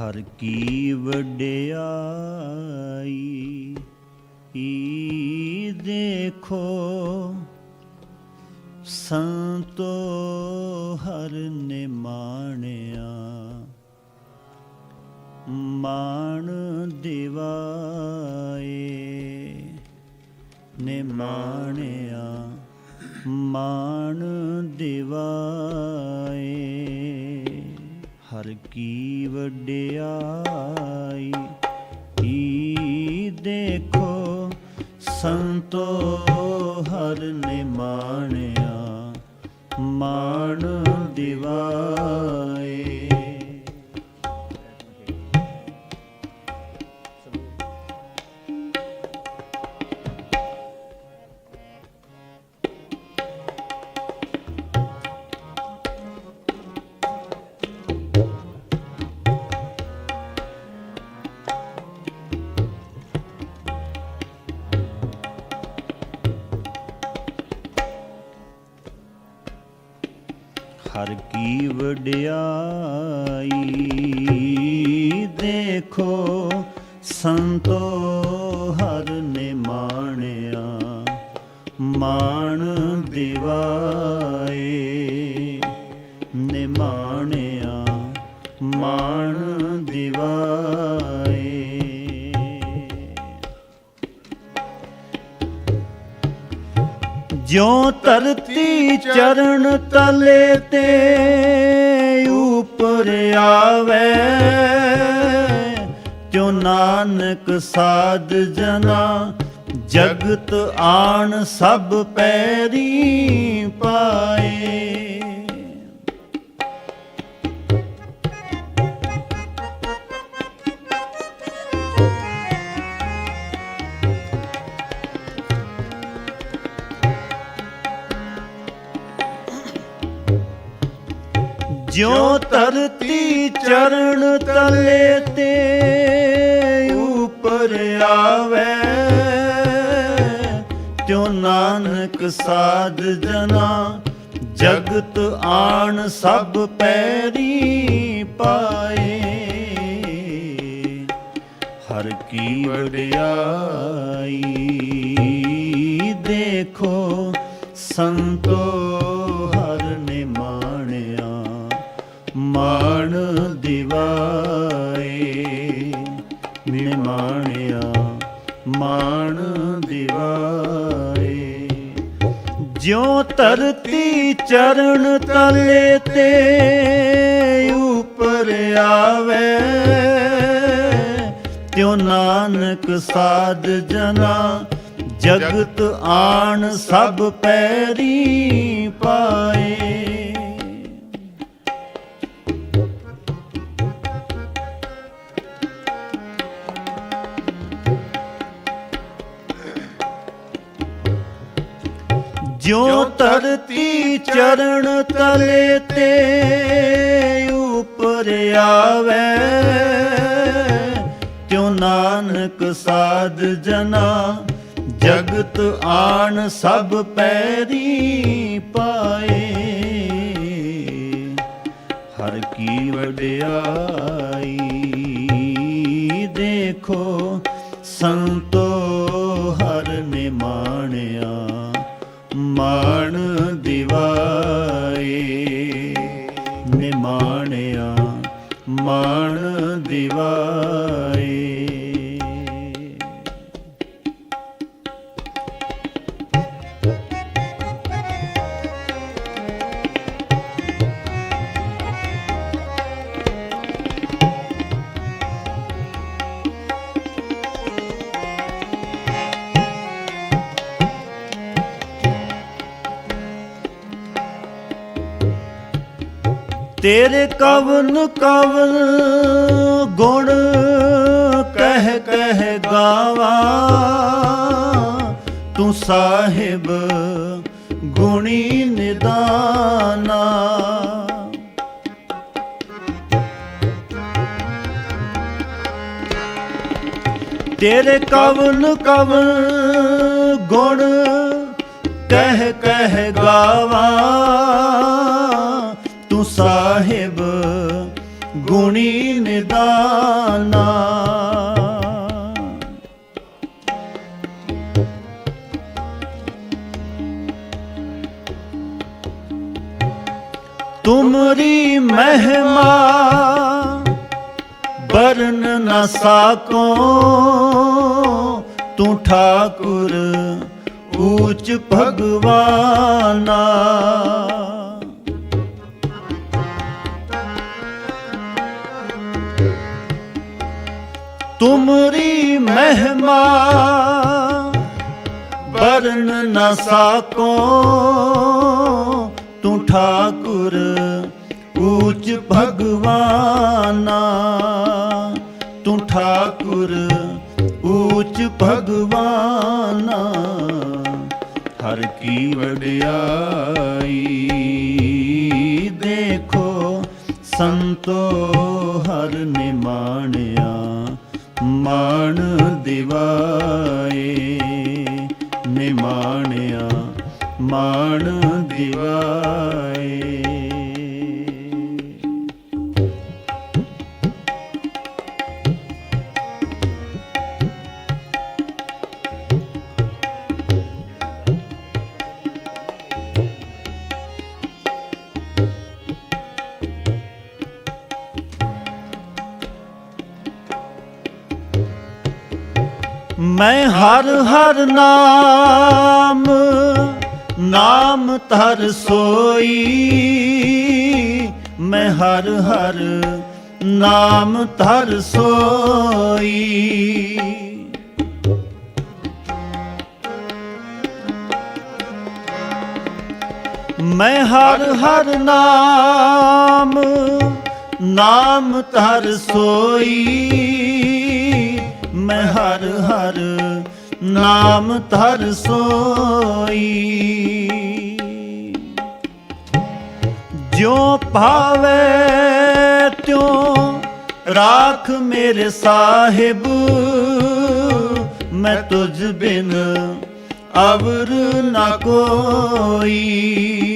ਹਰ ਕੀ ਵਡਿਆਈ, ਈ ਦੇਖੋ ਸੰਤੋ ਹਰ ਨੇ ਮਾਣਿਆ ਮਾਣ ਦਿਵਾਏ। ਨੇ ਮਾਣਿਆ ਮਾਣ ਦਿਵਾਏ। ਹਰ ਕੀ ਵਡਿਆਈ? ਈ ਦੇਖੋ ਸੰਤੋ ਹਰ ਨੇ ਮਾਣਿਆ ਮਾਣ ਦਿਵਾ ਹਰ ਕੀ ਵਡਿਆਈ। ਦੇਖੋ ਸੰਤੋ ਜਿਉ ਧਰਤੀ ਚਰਨ ਤਲੇ ਤੇ ਉਪਰ ਆਵੇ, ਤਿਉ ਨਾਨਕ ਸਾਧ ਜਨਾ, ਜਗਤ ਆਣ ਸਭ ਪੈਰੀ ਪਾਏ। ਜਿਉ ਧਰਤੀ ਚਰਨ ਤਲੇ ਤੇ ਉਪਰ ਆਵੇ, ਤਿਉ ਨਾਨਕ ਸਾਧ ਜਨਾ, ਜਗਤ ਆਣ ਸਭ ਪੈਰੀ ਪਾਏ। ਹਰ ਕੀ ਵਡਿਆਈ ਦੇਖੋ ਸੰਤੋ ਦਿਵਾਏ ਨੇ ਮਾਣਿਆ ਮਾਣ ਦਿਵਾਏ। ਜਿਉ ਧਰਤੀ ਚਰਨ ਤਲੇ ਤੇ ਉਪਰ ਆਵੇ, ਤਿਉ ਨਾਨਕ ਸਾਧ ਜਨਾ ਜਗਤ ਆਣ ਸਭ ਪੈਰੀ ਪਾਏ। ਜਿਉ ਧਰਤੀ ਚਰਨ ਤਲੇ ਤੇ ਉਪਰ ਆਵੇ ਤਿਉ ਨਾਨਕ ਸਾਧ ਜਨਾ ਜਗਤ ਆਣ ਸਭ ਪੈਰੀ ਪਾਏ। ਹਰ ਕੀ ਵਡਿਆਈ ਦੇਖੋ ਸੰਤੋ ਨੇ ਮਾਣਿਆ ਮਾਣ ਦਿਵਾਏ ਤੇਰੇ ਕਵਨ ਕਵਨ ਗੁਣ ਕਹਿ ਕਹਿ ਗਾਵਾ। ਤੂੰ ਸਾਹਿਬ ਗੁਣੀ ਨਿਦਾਨਾ। ਤੇਰੇ ਕਵਨ ਕਵਨ ਗੁਣ ਕਹਿ ਕਹਿ ਗਾਵਾ। ਸਾਹਿਬ ਗੁਣੀ ਨਿਦਾਨਾ। ਤੁਮਰੀ ਮਹਿਮਾ ਬਰਨ ਨ ਸਾਕੋ ਤੂੰ ਠਾਕੁਰ ਊਚ ਭਗਵਾਨਾ। ਤੁਮਰੀ ਮਹਿਮਾ ਵਰਨ ਨ ਸਾਕੋ। ਤੂੰ ਠਾਕੁਰ ਊਚ ਭਗਵਾਨਾ, ਤੂੰ ਠਾਕੁਰ ਊਚ ਭਗਵਾਨਾ। ਹਰ ਕੀ ਵਡਿਆਈ ਦੇਖੋ ਸੰਤੋ, ਹਰ ਨਿਮਾਣਿਆ। ਮਾਣ ਦਿਵਾਏ ਨਿਮਾਣਿਆ ਮਾਣ ਦਿਵਾਏ। ਮੈਂ ਹਰ ਹਰ ਨਾਮ ਨਾਮ ਧਰ ਸੋਈ। ਮੈਂ ਹਰ ਹਰ ਨਾਮ ਧਰ ਸੋਈ। ਮੈਂ ਹਰ ਹਰ ਨਾਮ ਨਾਮ ਧਰ ਸੋਈ। ਮੈਂ ਹਰ ਹਰ ਨਾਮ ਧਰ ਸੋਈ। ਜਿਉ ਭਾਵੇ ਤਿਉ ਰਾਖ ਮੇਰੇ ਸਾਹਿਬ, ਮੈਂ ਤੁਝ ਬਿਨ ਅਵਰ ਨਾ ਕੋਈ।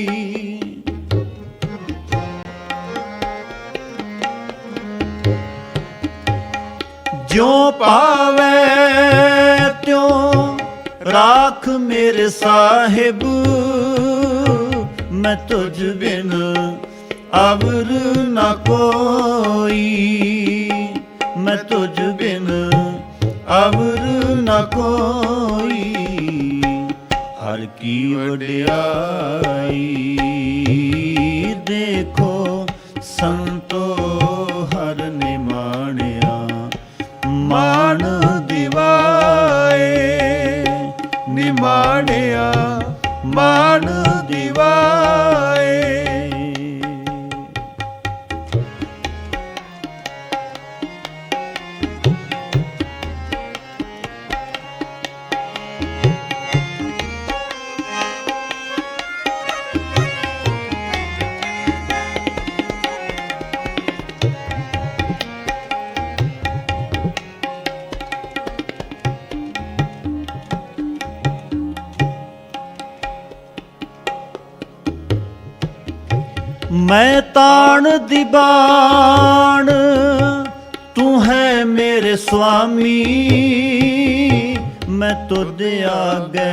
ਜਿਉ ਪਾਵੇ, ਤਿਉ ਰਾਖ ਮੇਰੇ ਸਾਹਿਬ। ਮੈਂ ਤੁਝ ਬਿਨ ਅਵਰ ਨਾ ਕੋਈ। ਮੈਂ ਤੁਝ ਬਿਨ ਅਵਰ ਨਾ ਕੋਈ। ਹਰ ਕੀ ਵਡਿਆਈ ਦੇਖੋ ਸੰਤ ਮੈਂ ਤਾਣ ਦੀਵਾਨ ਤੂੰ ਹੈ ਮੇਰੇ ਸੁਆਮੀ। ਮੈਂ ਤੁਧ ਆਗੇ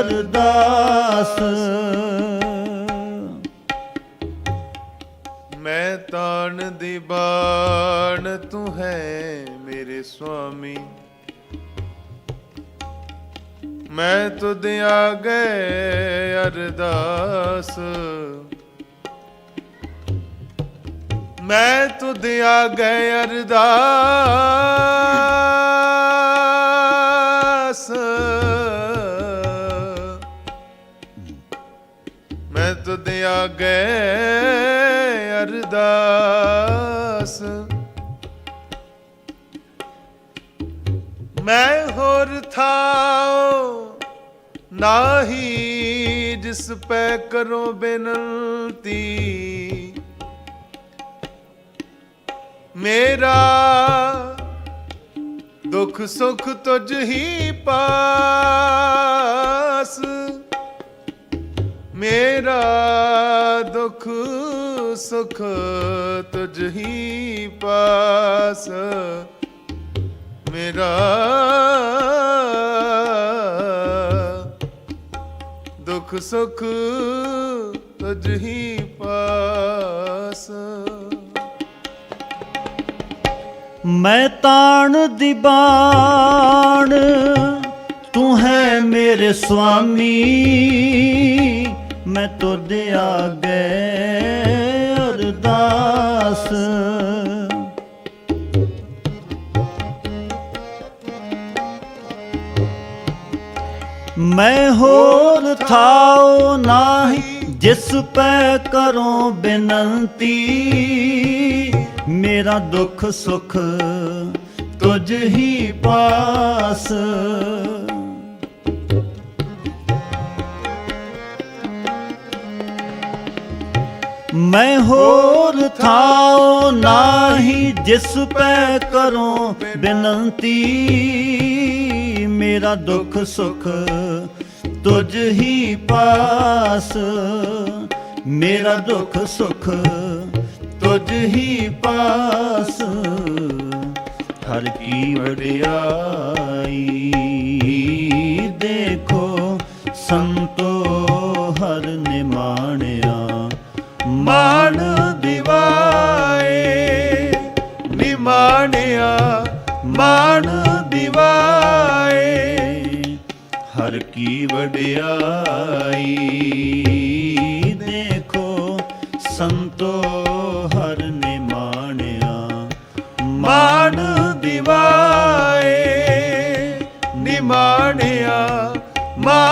ਅਰਦਾਸ। ਮੈਂ ਤਾਣ ਦੀ ਬਾਣ, ਤੂੰ ਹੈ ਮੇਰੇ ਸੁਆਮੀ। ਮੈਂ ਤੁਧ ਆਗੇ ਅਰਦਾਸ। ਮੈਂ ਤੁਧ ਆਗੇ ਅਰਦਾਸ। ਮੈਂ ਤੁਧ ਆਗੇ ਅਰਦਾਸ। ਮੈਂ ਹੋਰ ਥਾਉ ਨਾਹੀ ਜਿਸ ਪੈ ਕਰੋ ਬੇਨਤੀ। ਮੇਰਾ ਦੁੱਖ ਸੁਖ ਤੁਝ ਹੀ ਪਾਸ। ਮੇਰਾ ਦੁੱਖ ਸੁਖ ਤੁਝ ਹੀ ਪਾਸ। ਮੇਰਾ ਦੁਖ ਸੁਖ ਤੁਝ ਹੀ ਪਾਸ। ਮੈਂ ਤਾਣ ਦੀ ਬਾਣ, ਤੂੰ ਹੈ ਮੇਰੇ ਸੁਆਮੀ। ਮੈਂ ਤੁਧ ਆਗੇ ਅਰਦਾਸ। ਮੈਂ ਹੋਰ ਥਾਉ ਨਾਹੀ, ਜਿਸ ਪੈ ਕਰੋ ਬੇਨੰਤੀ। ਮੇਰਾ ਦੁੱਖ ਸੁਖ ਤੁਝ ਹੀ ਪਾਸ। ਮੈਂ ਹੋਰ ਥਾਉ ਨਾਹੀ ਜਿਸ ਪੈ ਕਰੋ ਬੇਨੰਤੀ। ਮੇਰਾ ਦੁੱਖ ਸੁਖ ਤੁਝ ਹੀ ਪਾਸ। ਮੇਰਾ ਦੁੱਖ ਸੁਖ ਤੁਝ ਹੀ ਪਾਸ ਹਰ ਕੀ ਵਡਿਆਈ ਮਾਣ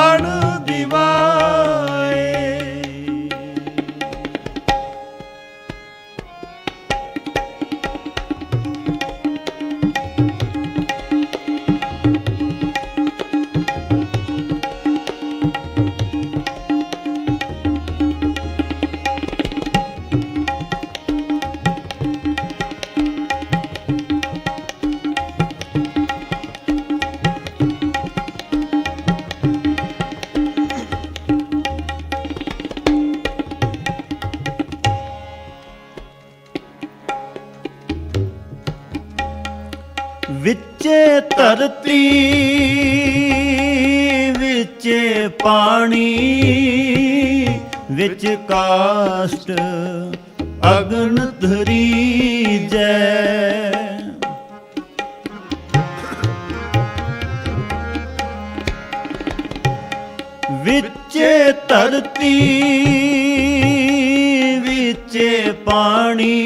ਧਰਤੀ ਵਿੱਚ ਪਾਣੀ ਵਿੱਚ ਕਾਸ਼ਟ ਅਗਨ ਧਰੀ ਜੈ। ਵਿੱਚ ਧਰਤੀ ਵਿੱਚ ਪਾਣੀ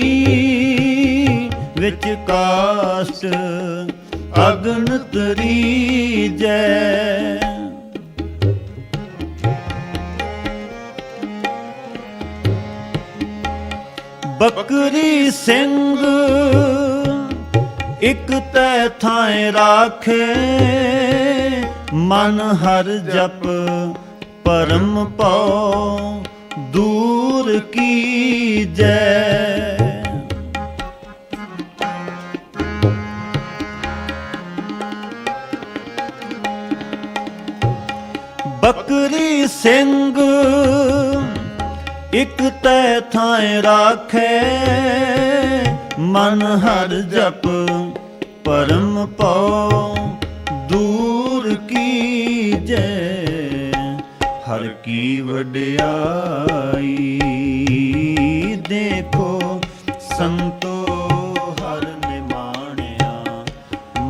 ਵਿੱਚ ਕਾਸ਼ਟ ਅਗਨ ਤਰੀ ਜੈ। ਬੱਕਰੀ ਸਿੰਘ ਇਕ ਤੈ ਥਾਂ ਰਾਖੇ, ਮਨ ਹਰ ਜਪ ਪਰਮ ਪਉ, ਦੂਰ ਕੀ ਜੈ। ਸਿੰਘ ਇਕ ਤੈ ਥਾਂ ਰਾਖੇ ਮਨ ਹਰ ਜਪ ਪਰਮ ਪਉ ਦੂਰ ਕੀ ਜੈ ਹਰ ਕੀ ਵਡਿਆਈ। ਦੇਖੋ ਸੰਤੋ ਹਰ ਨਿਮਾਣਿਆ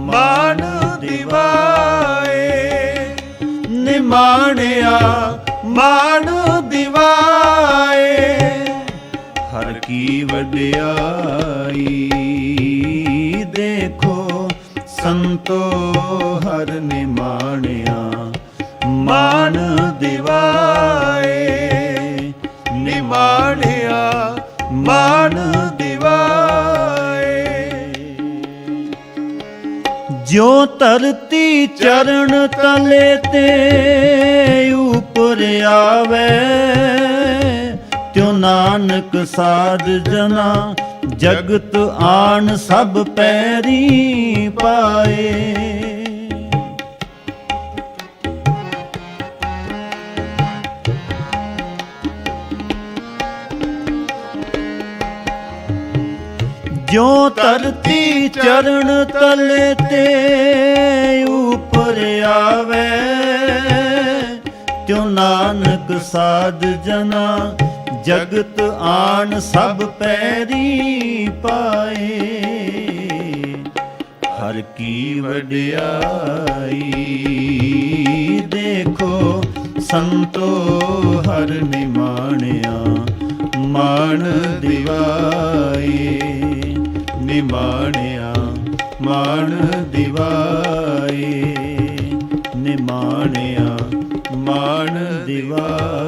ਮਾਣ ਦਿਵਾਏ ਨਿਮਾਣਿਆ ਮਾਣ ਦਿਵਾਏ, ਹਰ ਕੀ ਵਡਿਆਈ। ਦੇਖੋ ਸੰਤੋ ਹਰ ਨਿਮਾਣਿਆ ਮਾਨ ਦਿਵਾਏ। ਨਿਮਾਣਿਆ ਮਾਨ ਦਿਵਾਏ। ਜਿਉ ਧਰਤੀ ਚਰਨ ਤਲੇ ਤੇ ਉਪਰ ਆਵੇ, ਤਿਉ ਨਾਨਕ ਸਾਧ ਜਨਾ, ਜਗਤ ਆਣ ਸਭ ਪੈਰੀ ਪਾਏ। ਜਿਉ ਧਰਤੀ ਚਰਨ ਤਲੇ ਤੇ ਉਪਰ ਆਵੇ ਤਿਉ ਨਾਨਕ ਸਾਧ ਜਨਾ, ਜਗਤ ਆਣ ਸਭ ਪੈਰੀ ਪਾਏ। ਹਰ ਕੀ ਵਡਿਆਈ ਦੇਖੋ, ਸੰਤੋ ਹਰ ਨਿਮਾਣਿਆ, ਮਾਣ ਦਿਵਾਏ। ਨਿਮਾਣਿਆ, ਮਾਣ ਦਿਵਾਏ। ਨਿਮਾਣਿਆ शिवा